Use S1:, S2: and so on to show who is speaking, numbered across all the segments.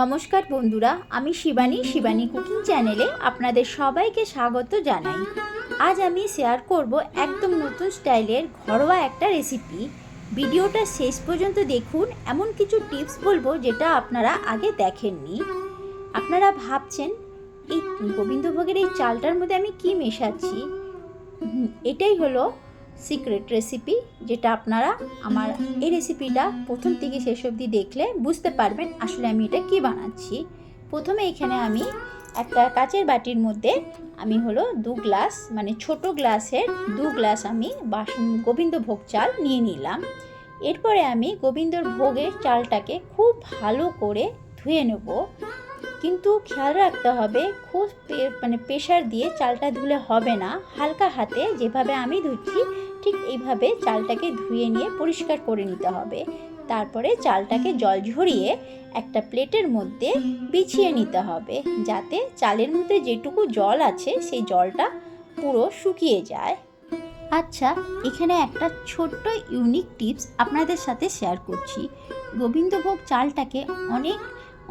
S1: নমস্কার বন্ধুরা, আমি শিবানী শিবানী কুকিং চ্যানেলে আপনাদের সবাইকে স্বাগত জানাই। আজ আমি শেয়ার করব একদম নতুন স্টাইলের ঘরোয়া একটা রেসিপি ভিডিওটা শেষ পর্যন্ত দেখুন, এমন কিছু টিপস বলব যেটা আপনারা আগে দেখেননি। আপনারা ভাবছেন, এই গোবিন্দভোগের এই চালটার মধ্যে আমি কি মেশাচ্ছি? এটাই হলো সিক্রেট রেসিপি যেটা আপনারা আমার এই রেসিপিটা প্রথম থেকে শেষ অবধি দেখলে বুঝতে পারবেন আসলে আমি এটা কি বানাচ্ছি। প্রথমে এখানে আমি একটা কাচের বাটির মধ্যে আমি হলো দু গ্লাস মানে ছোট গ্লাসের দু গ্লাস আমি বাসন, গোবিন্দভোগ চাল নিয়ে নিলাম। এরপরে আমি গোবিন্দর ভোগের চালটাকে খুব ভালো করে ধুয়ে নেব। কিন্তু খেয়াল রাখতে হবে খুব মানে প্রেশার দিয়ে চালটা ধুলে হবে না। হালকা হাতে যেভাবে আমি ধুচ্ছি, ঠিক এইভাবে চালটাকে ধুয়ে নিয়ে পরিষ্কার করে নিতে হবে। তারপরে চালটাকে জল ঝরিয়ে একটা প্লেটের মধ্যে বিছিয়ে নিতে হবে, যাতে চালের মধ্যে যেটুকু জল আছে, সেই জলটা পুরো শুকিয়ে যায়। আচ্ছা এখানে একটা ছোট্ট ইউনিক টিপস আপনাদের সাথে শেয়ার করছি। গোবিন্দভোগ চালটাকে অনেক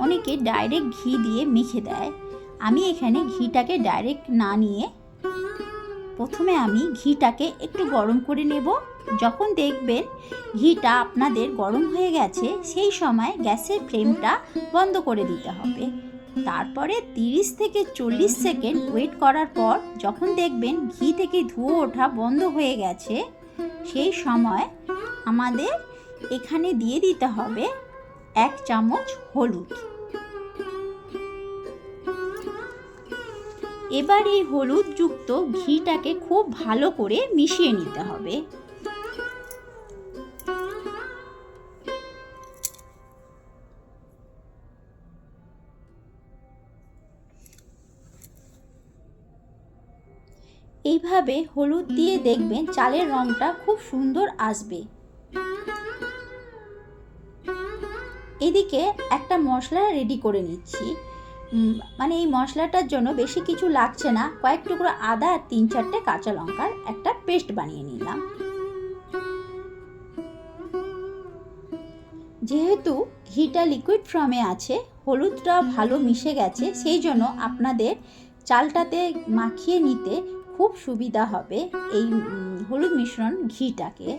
S1: অনেকে ডাইরেক্ট ঘি দিয়ে মেখে দেয়। আমি এখানে ঘিটাকে ডাইরেক্ট না নিয়ে প্রথমে আমি ঘিটাকে একটু গরম করে নেব। যখন দেখবেন ঘিটা আপনাদের গরম হয়ে গেছে, সেই সময় গ্যাসের ফ্লেমটা বন্ধ করে দিতে হবে। তারপরে 30 থেকে চল্লিশ সেকেন্ড ওয়েট করার পর যখন দেখবেন ঘি থেকে ধুয়ো ওঠা বন্ধ হয়ে গেছে, সেই সময় আমাদের এখানে দিয়ে দিতে হবে এক চামচ হলুদ। এবার এই হলুদযুক্ত ঘিটাকে খুব ভালো করে মিশিয়ে নিতে হবে। এইভাবে হলুদ দিয়ে দেখবেন চালের রঙটা খুব সুন্দর আসবে। এদিকে একটা মশলা রেডি করে নিচ্ছি। মানে এই মশলাটার জন্য বেশি কিছু লাগছে না। কয়েক টুকরো আদা আর তিন চারটে কাঁচা লঙ্কার একটা পেস্ট বানিয়ে নিলাম। যেহেতু ঘিটা লিকুইড ফর্মে আছে, হলুদটা ভালো মিশে গেছে, সেই জন্য আপনাদের চালটাতে মাখিয়ে নিতে খুব সুবিধা হবে এই হলুদ মিশ্রণ ঘিটাকে।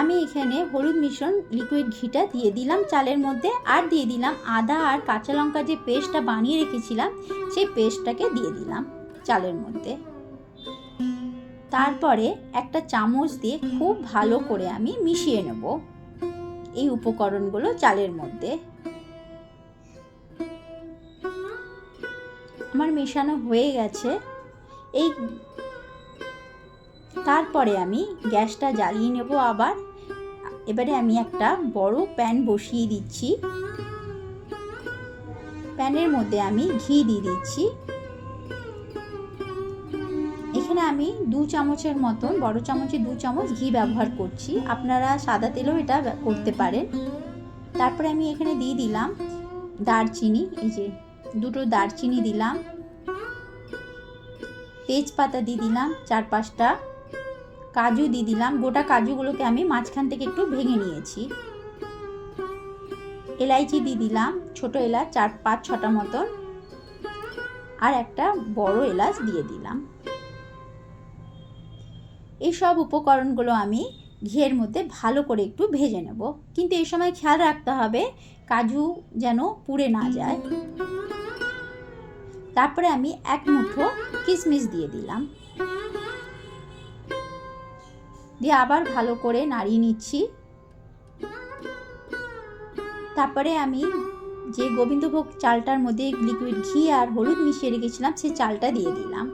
S1: আমি এখানে হলুদ মিশ্রণ লিকুইড ঘিটা দিয়ে দিলাম চালের মধ্যে আর দিয়ে দিলাম আদা আর কাঁচা লঙ্কা যে পেস্টটা বানিয়ে রেখেছিলাম, সেই পেস্টটাকে দিয়ে দিলাম চালের মধ্যে। তারপরে একটা চামচ দিয়ে খুব ভালো করে আমি মিশিয়ে নেব এই উপকরণগুলো চালের মধ্যে। আমার মেশানো হয়ে গেছে। এই তারপরে আমি গ্যাসটা জ্বালিয়ে নেব আবার। এবারে আমি একটা বড় প্যান বসিয়ে দিচ্ছি। প্যানের মধ্যে আমি ঘি দিয়ে দিচ্ছি। এখানে আমি দু চামচের মতন, বড় চামচে দু চামচ ঘি ব্যবহার করছি। আপনারা সাদা তেলেও এটা করতে পারেন। তারপরে আমি এখানে দিয়ে দিলাম দারচিনি, এই যে দুটো দারচিনি দিলাম। তেজপাতা দিয়ে দিলাম চার পাঁচটা কাজু দিয়ে দিলাম। গোটা কাজুগুলোকে আমি মাঝখান থেকে একটু ভেঙে নিয়েছি। এলাইচি দিয়ে দিলাম, ছোট এলাচ, চার, পাঁচ, ছটা মতন। আর একটা বড় এলাচ দিয়ে দিলাম। এই সব উপকরণগুলো আমি ঘিয়ের মধ্যে ভালো করে একটু ভেজে নেব। কিন্তু এই সময় খেয়াল রাখতে হবে, কাজু যেন পুড়ে না যায়। তারপরে আমি এক মুঠো কিশমিশ দিয়ে দিলাম। দিয়ে আবার ভালো করে নাড়িয়ে নিচ্ছি। তারপরে আমি যে গোবিন্দভোগ চালটার মধ্যে লিকুইড ঘি আর হলুদ মিশিয়ে রেখেছিলাম সেই চালটা দিয়ে দিলাম।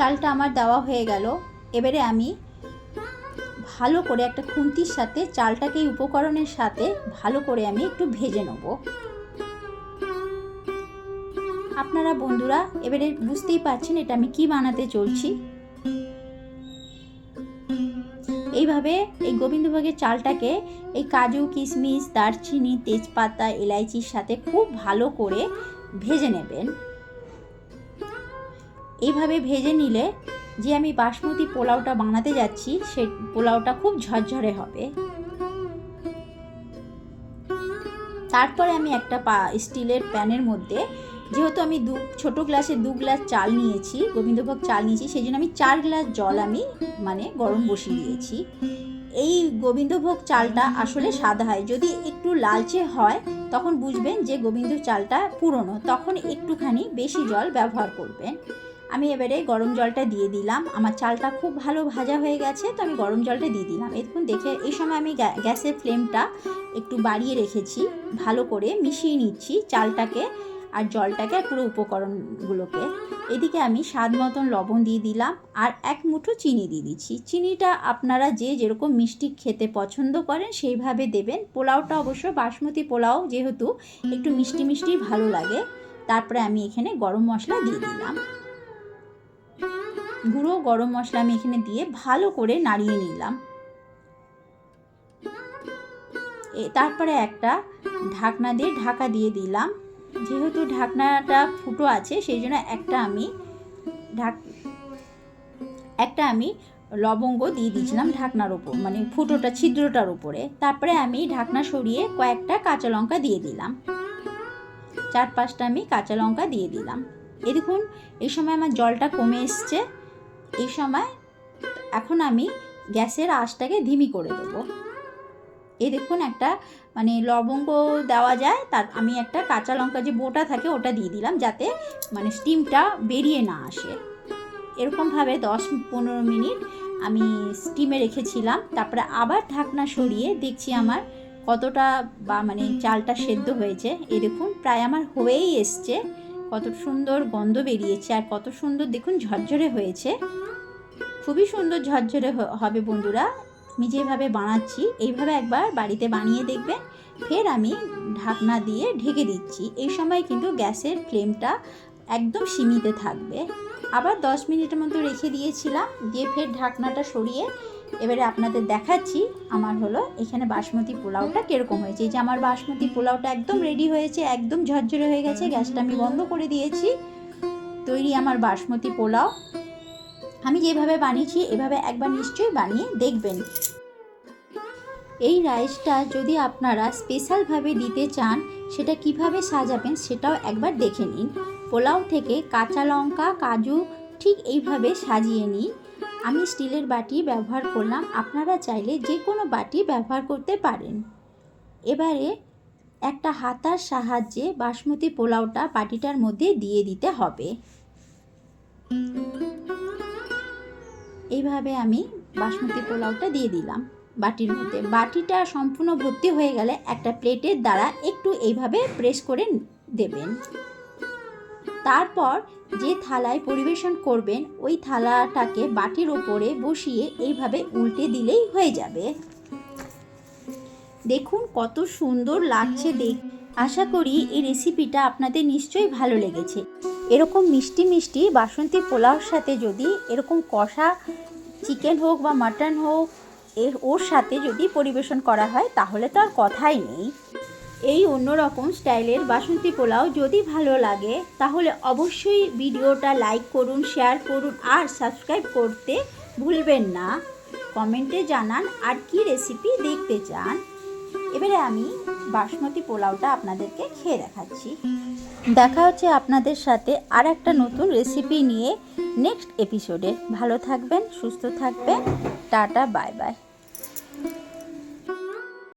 S1: চালটা আমার দেওয়া হয়ে গেল। এবারে আমি ভালো করে একটা খুন্তির সাথে চালটাকে এই উপকরণের সাথে ভালো করে আমি একটু ভেজে নেব। আপনারা বন্ধুরা, এবারে বুঝতেই পারছেন এটা আমি কি বানাতে চলছি। এইভাবে এই গোবিন্দভোগের চালটাকে এই কাজু, কিশমিশ, দারচিনি, তেজপাতা, এলাইচির সাথে খুব ভালো করে ভেজে নেবেন। এইভাবে ভেজে নিলে যে আমি বাসমতি পোলাওটা বানাতে যাচ্ছি, সে পোলাওটা খুব ঝরঝরে হবে। তারপরে আমি একটা পা, স্টিলের প্যানের মধ্যে, যেহেতু আমি দু, ছোট গ্লাসে দু গ্লাস চাল নিয়েছি, গোবিন্দভোগ চাল নিয়েছি, সেই জন্য আমি চার গ্লাস জল আমি মানে গরম বসিয়ে দিয়েছি। এই গোবিন্দভোগ চালটা আসলে সাদা হয়। যদি একটু লালচে হয়, তখন বুঝবেন যে গোবিন্দ চালটা পুরনো, তখন একটুখানি বেশি জল ব্যবহার করবেন। আমি এবারে গরম জলটা দিয়ে দিলাম। আমার চালটা খুব ভালো ভাজা হয়ে গেছে, তো আমি গরম জলটা দিয়ে দিলাম। দেখুন দেখে এই সময় আমি গ্যাসের ফ্লেমটা একটু বাড়িয়ে রেখেছি, ভালো করে মিশিয়ে নিচ্ছি চালটাকে আর জলটাকে আর পুরো উপকরণগুলোকে। এদিকে আমি স্বাদ মতন লবণ দিয়ে দিলাম আর এক মুঠো চিনি দিয়ে দিচ্ছি। চিনিটা আপনারা যে যেরকম মিষ্টি খেতে পছন্দ করেন সেইভাবে দেবেন। পোলাওটা অবশ্য বাসমতি পোলাও যেহেতু একটু মিষ্টি মিষ্টি ভালো লাগে, তারপরে আমি এখানে গরম মশলা দিয়ে দিলাম। গুঁড়ো গরম মশলা আমি এখানে দিয়ে ভালো করে নাড়িয়ে নিলাম। তারপরে একটা ঢাকনা দিয়ে ঢাকা দিয়ে দিলাম। যেহেতু ঢাকনাটা ফুটো আছে, সেই জন্য একটা আমি ঢাক, একটা আমি লবঙ্গ দিয়ে দিয়েছিলাম ঢাকনার ওপর মানে ফুটোটা, ছিদ্রটার উপরে তারপরে আমি ঢাকনা সরিয়ে কয়েকটা কাঁচা লঙ্কা দিয়ে দিলাম। চার পাঁচটা আমি কাঁচা লঙ্কা দিয়ে দিলাম। এই দেখুন, এই সময় আমার জলটা কমে এসছে। এই সময় এখন আমি গ্যাসের আঁচটাকে ধিমি করে দেবো। এই দেখুন একটা মানে লবঙ্গ দেওয়া যায়, তার আমি একটা কাঁচা লঙ্কা যে বোটা থাকে ওটা দিয়ে দিলাম যাতে মানে স্টিমটা বেরিয়ে না আসে। এরকমভাবে দশ পনেরো মিনিট আমি স্টিমে রেখেছিলাম, তারপরে আবার ঢাকনা সরিয়ে দেখছি আমার কতটা বা মানে চালটা সেদ্ধ হয়েছে। এই দেখুন, প্রায় আমার হয়েই এসছে। কত সুন্দর গন্ধ বেরিয়েছে আর কত সুন্দর দেখুন ঝরঝরে হয়েছে। খুবই সুন্দর ঝরঝরে হবে বন্ধুরা। আমি যেভাবে বানাচ্ছি, এইভাবে একবার বাড়িতে বানিয়ে দেখবেন। ফের আমি ঢাকনা দিয়ে ঢেকে দিচ্ছি। এই সময় কিন্তু গ্যাসের ফ্লেমটা একদম সীমিত থাকবে। আবার দশ মিনিটের মতো রেখে দিয়েছিলাম, দিয়ে ফের ঢাকনাটা সরিয়ে এবারে আপনাদের দেখাচ্ছি, আমার হলো এখানে বাসমতি পোলাওটা কীরকম হয়েছে। যে আমার বাসমতি পোলাওটা একদম রেডি হয়েছে, একদম ঝরঝরে হয়ে গেছে, গ্যাসটা আমি বন্ধ করে দিয়েছি। তৈরি আমার বাসমতি পোলাও। আমি যেভাবে বানিয়েছি, এভাবে একবার নিশ্চয়ই বানিয়ে দেখবেন। এই রাইসটা যদি আপনারা স্পেশালভাবে দিতে চান, সেটা কীভাবে সাজাবেন সেটাও একবার দেখে নিন। পোলাও থেকে কাঁচা লঙ্কা, কাজু ঠিক এইভাবে সাজিয়ে নিন। আমি স্টিলের বাটি ব্যবহার করলাম। আপনারা চাইলে যে কোনো বাটি ব্যবহার করতে পারেন। এবারে একটা হাতার সাহায্যে বাসমতি পোলাওটা বাটিটার মধ্যে দিয়ে দিতে হবে। এইভাবে আমি বাসমতি পোলাওটা দিয়ে দিলাম বাটির মধ্যে। বাটিটা সম্পূর্ণ ভর্তি হয়ে গেলে একটা প্লেটের দ্বারা একটু এইভাবে প্রেস করে দেবেন। তারপর যে থালায় পরিবেশন করবেন, ওই থালাটাকে বাটির ওপরে বসিয়ে এইভাবে উল্টে দিলেই হয়ে যাবে। দেখুন কত সুন্দর লাগছে দেখ আশা করি এই রেসিপিটা আপনাদের নিশ্চয়ই ভালো লেগেছে। এরকম মিষ্টি মিষ্টি বাসন্তী পোলাওর সাথে যদি এরকম কষা চিকেন হোক বা মাটন হোক, এর ওর সাথে যদি পরিবেশন করা হয়, তাহলে তো আর কথাই নেই। এই অন্যরকম স্টাইলের বাসন্তী পোলাও যদি ভালো লাগে, তাহলে অবশ্যই ভিডিওটা লাইক করুন, শেয়ার করুন আর সাবস্ক্রাইব করতে ভুলবেন না। কমেন্টে জানান আর কি রেসিপি দেখতে চান। এবারে আমি বাসমতি পোলাওটা আপনাদেরকে খেয়ে দেখাচ্ছি। দেখা হচ্ছে আপনাদের সাথে আর একটা নতুন রেসিপি নিয়ে নেক্সট এপিসোডে ভালো থাকবেন, সুস্থ থাকবেন। Tata bye bye